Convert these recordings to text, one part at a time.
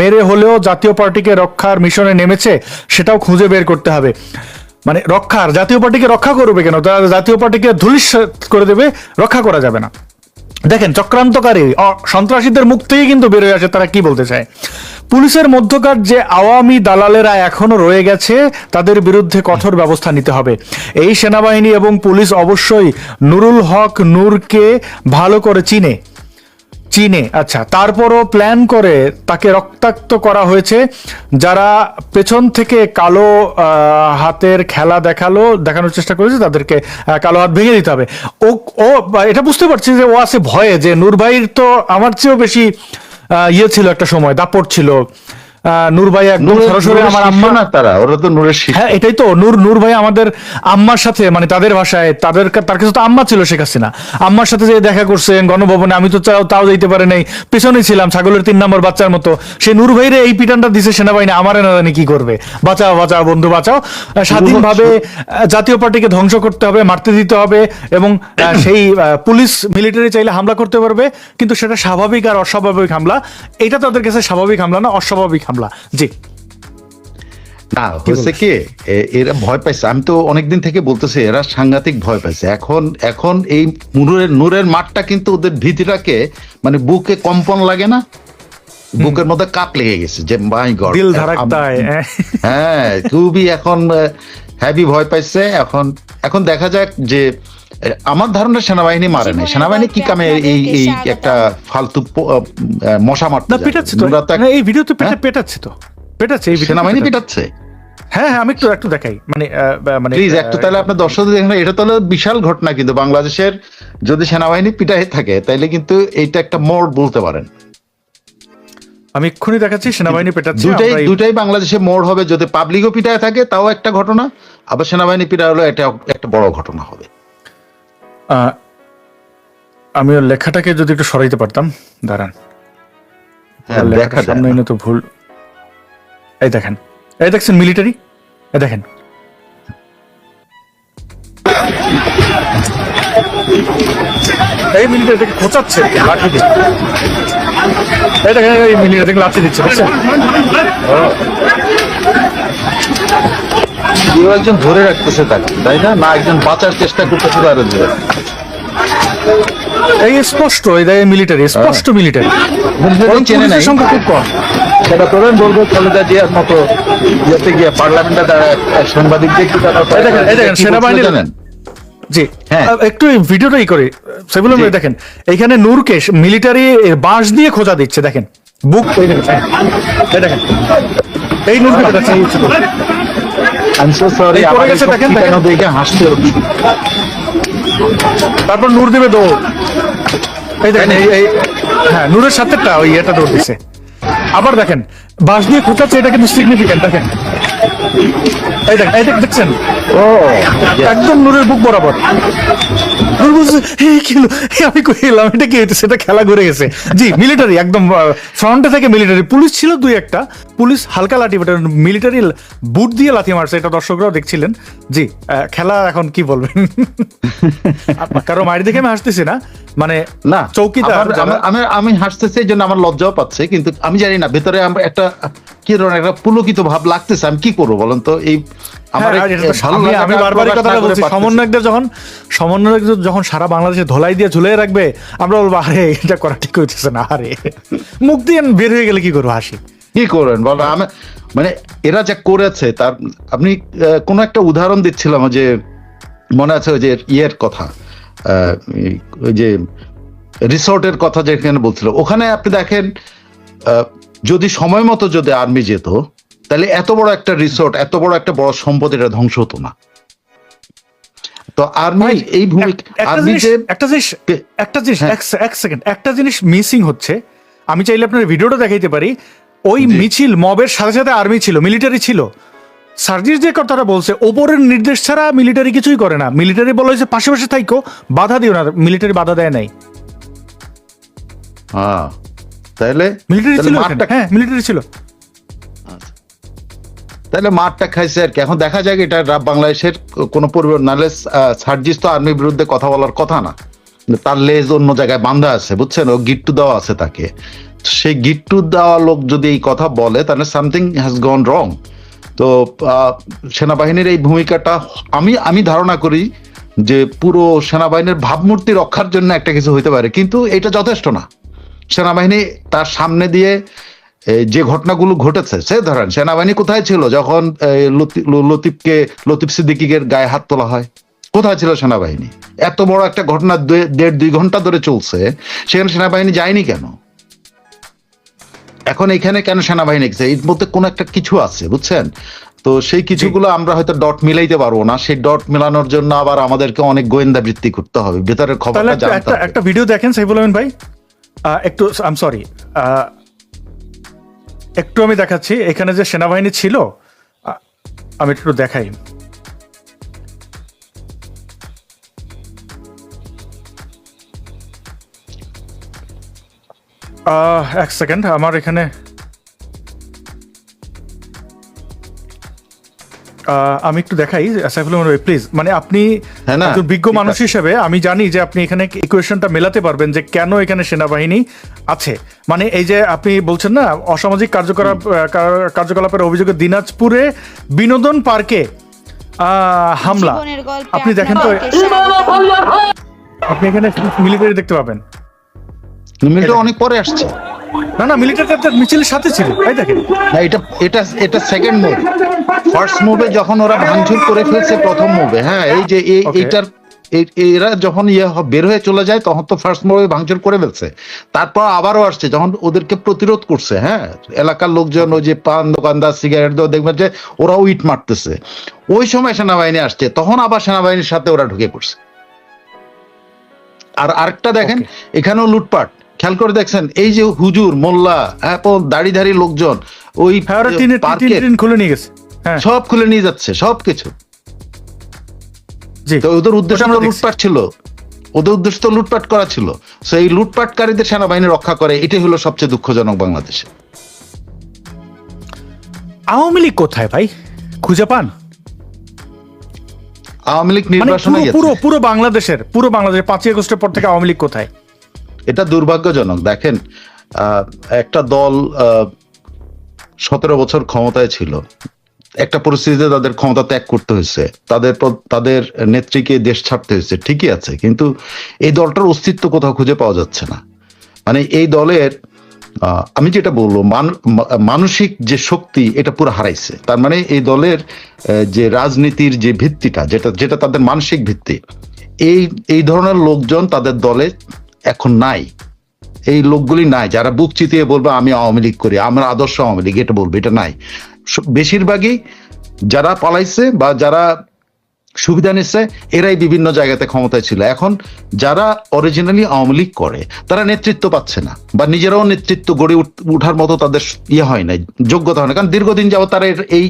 মেরে হলেও জাতীয় পার্টিকে রক্ষার মিশনে নেমেছে, সেটাও খুঁজে বের করতে হবে। মানে রক্ষার, জাতীয় পার্টিকে রক্ষা করবে কেন? তারা জাতীয় পার্টিকে ধুলিস করে দেবে, রক্ষা করা যাবে না। দেখেন, চক্রান্তকারী সন্ত্রাসীদের মুখ থেকে কিন্তু বেরোয় আসে, তারা কি বলতে চায়? পুলিশের মধ্যকার যে আওয়ামী দালালেরা এখনও রয়ে গেছে, তাদের বিরুদ্ধে কঠোর ব্যবস্থা নিতে হবে। এই সেনাবাহিনী এবং পুলিশ অবশ্যই নুরুল হক নূরকে ভালো করে চিনে। চীনে। আচ্ছা তারপরও প্ল্যান করে তাকে রক্তাক্ত করা হয়েছে। যারা পেছন থেকে কালো হাতের খেলা দেখাল, দেখানোর চেষ্টা করেছে, তাদেরকে কালো হাত ভেঙে দিতে হবে। ও ও এটা বুঝতে পারছি যে ও আছে ভয়ে, যে নূর ভাইয়ের তো আমার চেয়েও বেশি ইয়ে ছিল একটা সময়, দাপট ছিল। নূর ভাই একদম সরাসরি আমার আম্মা না তারা? ওরা তো নূরের শিষ্য। হ্যাঁ এটাই তো নূর নূর ভাই আমাদের আম্মার সাথে মানে তাদের ভাষায় তাদের তার কাছে তো আম্মা ছিল শেখ হাসিনা। আম্মার সাথে যে দেখা করছেন গণভবনে আমি তো তাও যাইতে পারে নাই। পেছনে ছিলাম ছাগলের তিন নম্বর বাচ্চার মতো। সে নূর ভাইরে এই পিটানটা দিছে সেনাবাহিনী আমারে না জানি কি করবে। বাঁচাও বাঁচাও বন্ধু বাঁচাও। স্বাধীনভাবে জাতীয় পার্টিকে ধ্বংস করতে হবে মারতে দিতে হবে এবং সেই পুলিশ মিলিটারি চাইলে হামলা করতে পারবে কিন্তু সেটা স্বাভাবিক আর অস্বাভাবিক হামলা। এটা তাদের কাছে স্বাভাবিক হামলা না অস্বাভাবিক হামলা। জি। না হয়েছে কি? এরা ভয় পাইছে। আমি তো অনেকদিন থেকে বলতেছি এরা সাংঘাতিক ভয় পাইছে। এখন এখন এই নূরের নূরের মাঠটা কিন্তু ওদের ভীতিটাকে মানে বুকে কম্পন লাগে না? বুকের মধ্যে কাপ লেগে গেছে যে মাই গড হ্যাঁ। হ্যাঁ খুবই এখন হ্যাভি ভয় পাইছে। এখন এখন দেখা যাক যে আমার ধারণা সেনাবাহিনী মারে নাই। সেনাবাহিনী কি কামে এই এই একটা ফালতু মশা মারতে না পেটাচ্ছে তো। তো এই ভিডিওতে পেটা হ্যাঁ? পেটাচ্ছে তো। পেটাচ্ছে এই সেনাবাহিনী পেটাচ্ছে। হ্যাঁ হ্যাঁ আমি একটু একটু দেখাই। মানে মানে প্লিজ একটু তাহলে আপনার দর্শকদের দেখেন এটা তাহলে বিশাল ঘটনা কিন্তু। বাংলাদেশের যদি সেনাবাহিনী পিটাই থাকে তাইলে কিন্তু এইটা একটা মোড় বলতে পারেন। আমি এক্ষুনি দেখাচ্ছি সেনাবাহিনী পেটাচ্ছে দুটাই দুটাই বাংলাদেশে মোড় হবে। যদি পাবলিকও পিটায় থাকে তাও একটা ঘটনা। আবার সেনাবাহিনী পিটা হলো এটা একটা বড় ঘটনা হবে। আমি ওর লেখাটাকে যদি একটু সরাইতে পারতাম দাঁড়ান। হ্যাঁ, লেখাটা দেখা সামনে না। তো ভুল। এই দেখেন এই দেখছেন মিলিটারি? এই দেখেন। এই মিলিটারি থেকে খোঁচাচ্ছে লাঠি দিয়ে এই দেখেন এই মিলিটারি থেকে লাঠি দিচ্ছে বুঝছেন? কেউ একজন ধরে রাখতেছে তাকে তাই না? না একজন বাঁচার চেষ্টা করতেছে তার এই স্পষ্ট মিলিটারি স্পষ্ট মিলিটারি চেনে নাই। সংখ্যা খুব কম। সেটা তোরেন বলব খালেদা জিয়ার মতো ইয়েতে গিয়ে পার্লামেন্টে দাঁড়ায় সাংবাদিকদের এই দেখেন, জানেন? জি। হ্যাঁ। একটু ভিডিওটাই করে। সেগুলো দেখেন এইখানে নূরকে মিলিটারি বাঁশ দিয়ে খোঁজা দিচ্ছে দেখেন। বুক এই দেখেন, হ্যাঁ। এই দেখেন। এই নূরকে আমি সো সরি আমার এসব দেখেন, কেন দেখেন। দেখে হাসতে হচ্ছে। তারপর নূর দিবে দৌড়। এই দেখেন এই এই হ্যাঁ নূরের সাথেটা ওই এটা দৌড় দিছে। আবার দেখেন বাঁশ দিয়ে খোঁচাচ্ছে এটা কিন্তু সিগনিফিকেন্ট দেখেন। এই দেখেন এই দেখ- দেখছেন? ও একদম নূরের বুক বরাবর। নূর বলছে, "এই কি আমি কই এলাম? এটা কি খেলা ঘুরে গেছে। জি মিলিটারি একদম ফ্রন্টে থেকে মিলিটারি পুলিশ ছিল দুই একটা। পুলিশ হালকা লাঠি বাট মিলিটারি বুট দিয়ে লাথি মারছে এটা দর্শকরাও দেখছিলেন। জি খেলা এখন কি বলবেন? কারও মায়ের দেখে আমি হাসতেছি না। মানে না চৌকিদার আমি আমি হাসতেছি এই জন্য আমার লজ্জাও পাচ্ছে কিন্তু আমি জানি না ভেতরে একটা কি ধরনের একটা পুলকিত ভাব লাগতেছে আমি কি করব বলেন তো? এই আমার হ্যাঁ, আর এটা তো ভালো আমি- লাগাটা আমি আর বারবারই কথাটা বলছি সমন্বয়কদের যখন সমন্বয়কদের যখন সারা বাংলাদেশে ধলাই দিয়ে ঝুলিয়ে রাখবে আমরা বলব আরে এটা করা ঠিক হইতেছে না আরে। মুখ দিয়ে বের হয়ে গেলে কি করব হাসি? কি করবেন বলো আমি মানে এরা যা করেছে তার আপনি কোনো একটা উদাহরণ দিচ্ছিলাম যে মনে আছে ওই যে ইয়ের কথা আহ, ওই যে রিসোর্টের কথা যেখানে বলছিল ওখানে আপনি দেখেন আহ, যদি সময় মতো যদি আর্মি যেত তাহলে এত বড় একটা রিসোর্ট এত বড় একটা বড় সম্পদ এটা ধ্বংস হতো না। তো আর্মি এই ভূমিকা একটা আর্মি জিনিস যে একটা জিনিস একটা জিনিস হ্যাঁ। এক- এক সেকেন্ড একটা জিনিস মিসিং হচ্ছে আমি চাইলে আপনার ভিডিওটা দেখাইতে পারি ওই মিছিল মবের সাথে সাথে আর্মি ছিল মিলিটারি ছিল। সার্জিস যে কথাটা বলছে ওপরের নির্দেশ ছাড়া মিলিটারি কিছুই করে না। মিলিটারি বলা হয়েছে পাশে পাশে থাইকো বাধা দিও না মিলিটারি বাধা দেয় নাই। হ্যাঁ তাহলে মিলিটারি ছিল হ্যাঁ মিলিটারি ছিল। তাহলে মাঠটা খাইছে আর কি। এখন দেখা যাক এটা বাংলাদেশের কোনো পরিবার নাহলে সার্জিস তো আর্মির বিরুদ্ধে কথা বলার কথা না। তার লেজ অন্য জায়গায় বান্ধা আছে বুঝছেন? ও গিট্টু দেওয়া আছে তাকে। সেই গিট্টু দেওয়া লোক যদি এই কথা বলে তাহলে সামথিং হ্যাজ গন রং তো সেনাবাহিনীর এই ভূমিকাটা আমি আমি ধারণা করি যে পুরো সেনাবাহিনীর ভাবমূর্তি রক্ষার জন্য একটা কিছু হইতে পারে। কিন্তু এটা যথেষ্ট না। সেনাবাহিনী তার সামনে দিয়ে যে ঘটনাগুলো ঘটেছে সে ধরেন সেনাবাহিনী কোথায় ছিল যখন লতিফকে লতিফ সিদ্দিকির গায়ে হাত তোলা হয়? কোথায় ছিল সেনাবাহিনী? এত বড় একটা ঘটনা দেড় দুই ঘণ্টা ধরে চলছে সেখানে সেনাবাহিনী যায়নি কেন? এখন এখানে কেন সেনাবাহিনী গেছে? এর মধ্যে কোনো একটা কিছু আছে বুঝছেন? তো সেই কিছুগুলো আমরা হয়তো ডট মিলাইতে পারব না সেই ডট মেলানোর জন্য আবার আমাদেরকে অনেক গোয়েন্দা বৃত্তি করতে হবে ভেতরের খবরটা একটা- জানতে একটা ভিডিও দেখেন সাইফুল আমিন ভাই। একটু আম সরি একটু আমি দেখাচ্ছি। এখানে যে সেনাবাহিনী ছিল আমি একটু দেখাই। এক সেকেন্ড, আমার এখানে আমি একটু দেখাই সাইফুল আমিন প্লিজ মানে আপনি হ্যাঁ না, একজন বিজ্ঞ মানুষ হিসেবে আমি জানি যে আপনি এখানে ইকুয়েশনটা মেলাতে পারবেন যে কেন এখানে সেনাবাহিনী আছে। মানে এই যে আপনি বলছেন না অসামাজিক কার্যকলাপ কার্যকলাপের অভিযোগে দিনাজপুরে বিনোদন পার্কে আহ, হামলা। আপনি দেখেন তো আপনি এখানে মিলিটারি দেখতে পাবেন। মিলটা অনেক পরে আসছে। না না মিলিটারি মিছিলের সাথে ছিল তাই দেখেন। না এটা এটা এটা সেকেন্ড মুভ ফার্স্ট মুভে যখন ওরা ভাঙচুর করে ফেলছে প্রথম মুভে হ্যাঁ এই যে এই-. এইটার এরা যখন ইয়ে বের হয়ে চলে যায় তখন তো ফার্স্ট মুভে ভাঙচুর করে ফেলছে। তারপর আবারও আসছে যখন ওদেরকে প্রতিরোধ করছে হ্যাঁ এলাকার লোকজন ওই যে পান দোকানদার সিগারেট দেওয়া দেখবেন যে ওরাও ইট মারতেছে। ওই সময় সেনাবাহিনী আসছে তখন আবার সেনাবাহিনীর সাথে ওরা ঢুকে পড়ছে। আর আরেকটা দেখেন এখানেও লুটপাট। খেয়াল করে দেখছেন এই যে হুজুর মোল্লা হ্যাঁ দাড়িধারী লোকজন ওই হ্যাঁ খুলে নিয়ে গেছে। হ্যাঁ। সব খুলে নিয়ে যাচ্ছে সবকিছু জি। তো ওদের উদ্দেশ্য আমরা লুটপাট ছিল। ওদের উদ্দেশ্য তো লুটপাট করা ছিল। তো এই লুটপাটকারীদের সেনাবাহিনী রক্ষা করে এটাই হলো সবচেয়ে দুঃখজনক বাংলাদেশে। আওয়ামী লীগ কোথায় ভাই? খুঁজে পান? আওয়ামী লীগ মানে নির্বাচনে পুরো পুরো বাংলাদেশের পুরো বাংলাদেশের পাঁচই আগস্টের পর থেকে আওয়ামী লীগ কোথায়? এটা দুর্ভাগ্যজনক। দেখেন একটা দল সতেরো বছর ক্ষমতায় ছিল। একটা পরিস্থিতিতে তাদের ক্ষমতা ত্যাগ করতে হয়েছে। তাদের তাদের নেত্রীকে দেশ ছাড়তে হয়েছে, ঠিকই আছে। কিন্তু এই দলটার অস্তিত্ব কোথাও খুঁজে পাওয়া যাচ্ছে না। মানে এই দলের আমি যেটা বলব, মান- মানসিক যে শক্তি, এটা পুরো হারাইছে। তার মানে এই দলের যে রাজনীতির যে ভিত্তিটা, যেটা যেটা তাদের মানসিক ভিত্তি, এই এই ধরনের লোকজন তাদের দলে এখন নাই। এই লোকগুলি নাই, যারা বুক চিতিয়ে বলবে, আমি আওয়ামী লীগ করি, আমার আদর্শ আওয়ামী লীগ, এটা বলবে, এটা নাই। বেশিরভাগই যারা পালাইছে বা যারা সুবিধা নিচ্ছে এরাই বিভিন্ন জায়গাতে ক্ষমতায় ছিল। এখন যারা অরিজিনালি আওয়ামী লীগ করে তারা নেতৃত্ব পাচ্ছে না বা নিজেরাও নেতৃত্ব গড়ে উঠ- উঠার মতো তাদের ইয়ে হয় না যোগ্যতা হয় না। কারণ দীর্ঘদিন যাবত তারা এই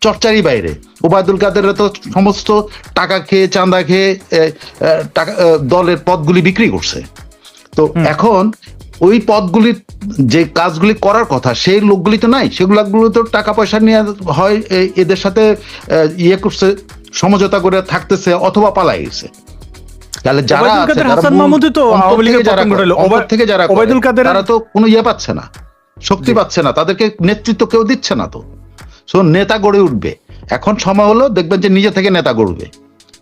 চর্চারই বাইরে। ওবায়দুল কাদের তো সমস্ত টাকা খেয়ে চাঁদা খেয়ে টাকা দলের পদগুলি বিক্রি করছে। তো এখন ওই পদগুলির যে কাজগুলি করার কথা সেই লোকগুলি তো নাই। সেগুলো তো টাকা পয়সা নিয়ে হয় এদের সাথে ইয়ে করছে সমঝোতা করে থাকতেছে অথবা পালাই গেছে তাহলে যারা হাসান মাহমুদই তো থেকে যারা তারা তো কোনো ইয়ে পাচ্ছে না শক্তি পাচ্ছে না তাদেরকে নেতৃত্ব কেউ দিচ্ছে না তো। সো নেতা গড়ে উঠবে। এখন সময় হলো দেখবেন যে নিজে থেকে নেতা গড়বে।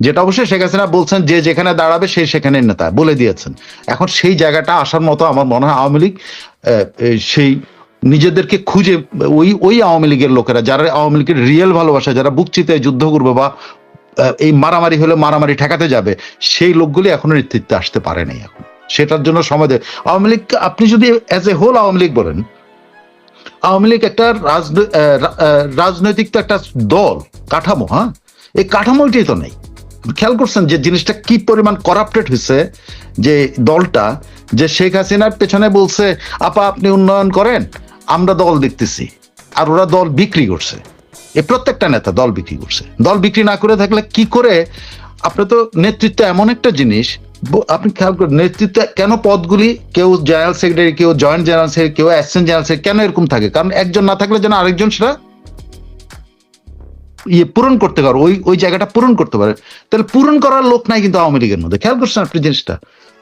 যেটা অবশ্যই শেখ হাসিনা বলছেন যে যেখানে দাঁড়াবে সেই সেখানে নেতা বলে দিয়েছেন। এখন সেই জায়গাটা আসার মতো আমার মনে হয় আওয়ামী লীগ সেই নিজেদেরকে খুঁজে ওই ওই আওয়ামী লীগের লোকেরা যারা আওয়ামী লীগের রিয়েল ভালোবাসা যারা বুক চিতে যুদ্ধ করবে বা এই মারামারি হলে মারামারি ঠেকাতে যাবে, সেই লোকগুলি এখনও নেতৃত্বে আসতে পারে নাই এখন। সেটার জন্য সময় দেয়। আওয়ামী লীগ, আপনি যদি as a whole Awami League বলেন, আওয়ামী লীগ একটা রাজনৈতিক তো একটা দল, কাঠামো হ্যাঁ? এই কাঠামোটাই তো নেই। খেয়াল করছেন যে জিনিসটা কি পরিমাণ করাপ্টেড হয়েছে, যে দলটা, যে শেখ হাসিনার পেছনে বলছে, আপা, আপনি উন্নয়ন করেন, আমরা দল দেখতেছি। আর ওরা দল বিক্রি করছে। এ প্রত্যেকটা নেতা দল বিক্রি করছে। দল বিক্রি না করে থাকলে কি করে? আপনি তো নেতৃত্ব এমন একটা জিনিস আপনি খেয়াল করেন, নেতৃত্ব কেন পদগুলি কেউ জেনারেল সেক্রেটারি, কেউ জয়েন্ট জেনারেল সেক্রেটারি, কেউ অ্যাসিস্ট্যান্ট জেনারেল সেক্রেটারি, কেন এরকম থাকে? কারণ একজন না থাকলে যেন আরেকজন সেটা ইয়ে পূরণ করতে পারে, ওই ওই জায়গাটা পূরণ করতে পারে। তাহলে পূরণ করার লোক নাই কিন্তু আওয়ামী লীগের মধ্যে। খেয়াল করছেন আপনি জিনিসটা?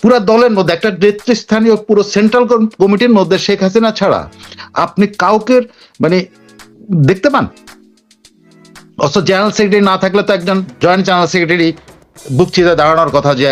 পুরো দলের মধ্যে একটা নেতৃস্থানীয়, পুরো সেন্ট্রাল কমিটির মধ্যে শেখ হাসিনা ছাড়া আপনি কাউকে মানে দেখতে পান? অথচ জেনারেল সেক্রেটারি না থাকলে তো একজন জয়েন্ট জেনারেল সেক্রেটারি বুকচিতে দাঁড়ানোর কথা যে